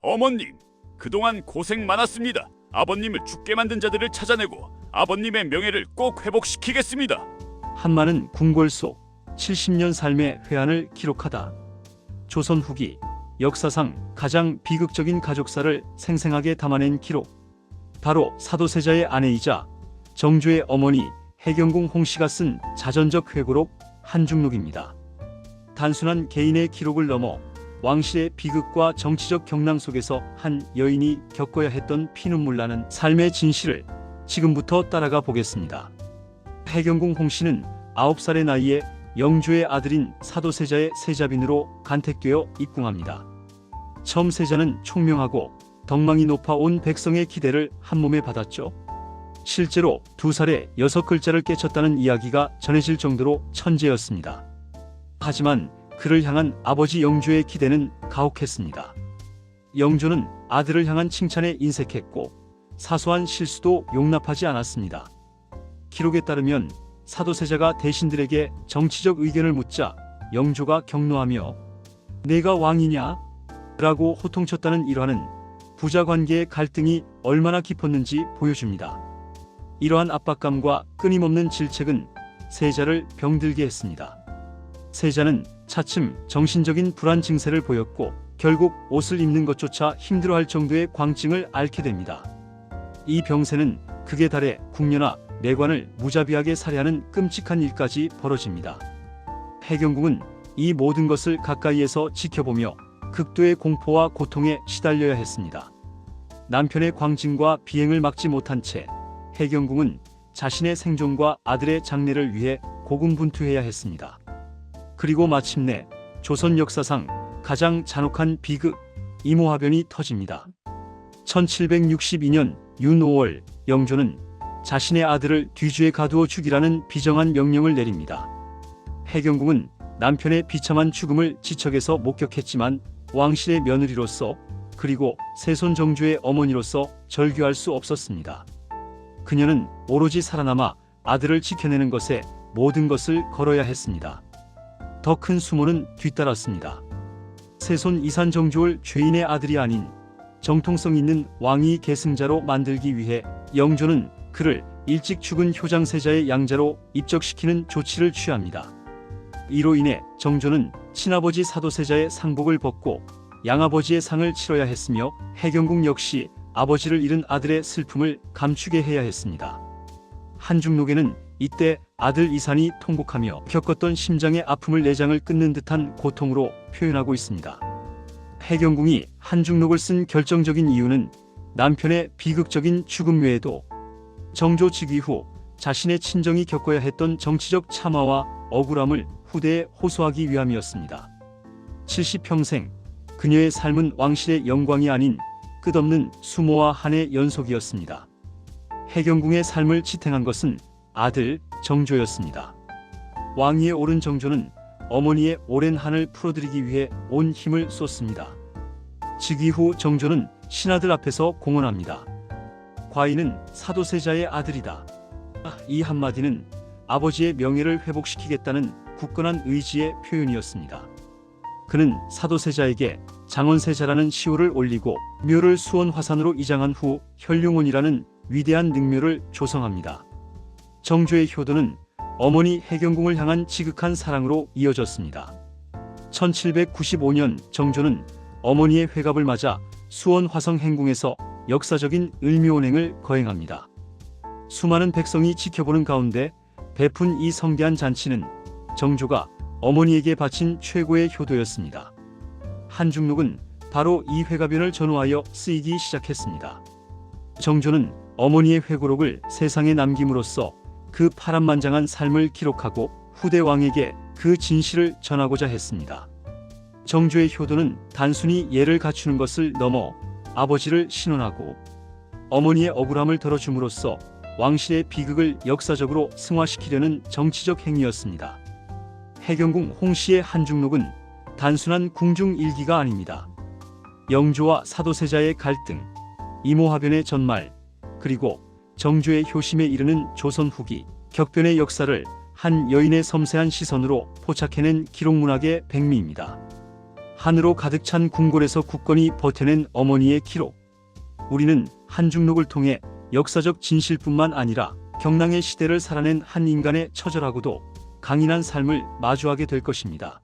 어머님, 그동안 고생 많았습니다. 아버님을 죽게 만든 자들을 찾아내고 아버님의 명예를 꼭 회복시키겠습니다. 한마는 궁궐 속 70년 삶의 회한을 기록하다. 조선 후기 역사상 가장 비극적인 가족사를 생생하게 담아낸 기록. 바로 사도세자의 아내이자 정조의 어머니 해경궁 홍씨가 쓴 자전적 회고록 한중록입니다. 단순한 개인의 기록을 넘어 왕실의 비극과 정치적 경랑 속에서 한 여인이 겪어야 했던 피눈물 나는 삶의 진실을 지금부터 따라가 보겠습니다. 해경궁 홍씨는 9살의 나이에 영조의 아들인 사도세자의 세자빈으로 간택되어 입궁합니다. 처음 세자는 총명하고 덕망이 높아 온 백성의 기대를 한몸에 받았죠. 실제로 두 살에 여섯 글자를 깨쳤다는 이야기가 전해질 정도로 천재였습니다. 하지만 그를 향한 아버지 영조의 기대는 가혹했습니다. 영조는 아들을 향한 칭찬에 인색했고 사소한 실수도 용납하지 않았습니다. 기록에 따르면 사도세자가 대신들에게 정치적 의견을 묻자 영조가 경노하며 내가 왕이냐? 라고 호통쳤다는 일화는 부자 관계의 갈등이 얼마나 깊었는지 보여줍니다. 이러한 압박감과 끊임없는 질책은 세자를 병들게 했습니다. 세자는 차츰 정신적인 불안 증세를 보였고 결국 옷을 입는 것조차 힘들어할 정도의 광증을 앓게 됩니다. 이 병세는 극에 달해 궁녀나 내관을 무자비하게 살해하는 끔찍한 일까지 벌어집니다. 해경궁은 이 모든 것을 가까이에서 지켜보며 극도의 공포와 고통에 시달려야 했습니다. 남편의 광증과 비행을 막지 못한 채 해경궁은 자신의 생존과 아들의 장래를 위해 고군분투해야 했습니다. 그리고 마침내 조선 역사상 가장 잔혹한 비극 이모화변이 터집니다. 1762년 윤 5월 영조는 자신의 아들을 뒤주에 가두어 죽이라는 비정한 명령을 내립니다. 해경궁은 남편의 비참한 죽음을 지척에서 목격했지만 왕실의 며느리로서 그리고 세손 정조의 어머니로서 절규할 수 없었습니다. 그녀는 오로지 살아남아 아들을 지켜내는 것에 모든 것을 걸어야 했습니다. 더 큰 수모는 뒤따랐습니다. 세손 이산 정조를 죄인의 아들이 아닌 정통성 있는 왕위 계승자로 만들기 위해 영조는 그를 일찍 죽은 효장세자의 양자로 입적시키는 조치를 취합니다. 이로 인해 정조는 친아버지 사도세자의 상복을 벗고 양아버지의 상을 치러야 했으며 해경궁 역시 아버지를 잃은 아들의 슬픔을 감추게 해야 했습니다. 한중록에는 이때 아들 이산이 통곡하며 겪었던 심장의 아픔을 내장을 끊는 듯한 고통으로 표현하고 있습니다. 해경궁이 한중록을 쓴 결정적인 이유는 남편의 비극적인 죽음 외에도 정조 즉위 후 자신의 친정이 겪어야 했던 정치적 참화와 억울함을 후대에 호소하기 위함이었습니다. 70평생 그녀의 삶은 왕실의 영광이 아닌 끝없는 수모와 한의 연속이었습니다. 해경궁의 삶을 지탱한 것은 아들 정조였습니다. 왕위에 오른 정조는 어머니의 오랜 한을 풀어드리기 위해 온 힘을 쏟습니다. 즉위 후 정조는 신하들 앞에서 공언합니다. 과인은 사도세자의 아들이다. 이 한마디는 아버지의 명예를 회복시키겠다는 굳건한 의지의 표현이었습니다. 그는 사도세자에게 장원세자라는 시호를 올리고 묘를 수원 화산으로 이장한 후 혈룡원이라는 위대한 능묘를 조성합니다. 정조의 효도는 어머니 해경궁을 향한 지극한 사랑으로 이어졌습니다. 1795년 정조는 어머니의 회갑을 맞아 수원 화성 행궁에서 역사적인 을묘원행을 거행합니다. 수많은 백성이 지켜보는 가운데 베푼 이 성대한 잔치는 정조가 어머니에게 바친 최고의 효도였습니다. 한중록은 바로 이 회가변을 전후하여 쓰이기 시작했습니다. 정조는 어머니의 회고록을 세상에 남김으로써 그 파란만장한 삶을 기록하고 후대 왕에게 그 진실을 전하고자 했습니다. 정조의 효도는 단순히 예를 갖추는 것을 넘어 아버지를 신원하고 어머니의 억울함을 덜어줌으로써 왕실의 비극을 역사적으로 승화시키려는 정치적 행위였습니다. 해경궁 홍씨의 한중록은 단순한 궁중 일기가 아닙니다. 영조와 사도세자의 갈등, 이모화변의 전말, 그리고 정조의 효심에 이르는 조선 후기, 격변의 역사를 한 여인의 섬세한 시선으로 포착해낸 기록문학의 백미입니다. 한으로 가득 찬 궁궐에서 굳건히 버텨낸 어머니의 기록. 우리는 한중록을 통해 역사적 진실뿐만 아니라 경랑의 시대를 살아낸 한 인간의 처절하고도 강인한 삶을 마주하게 될 것입니다.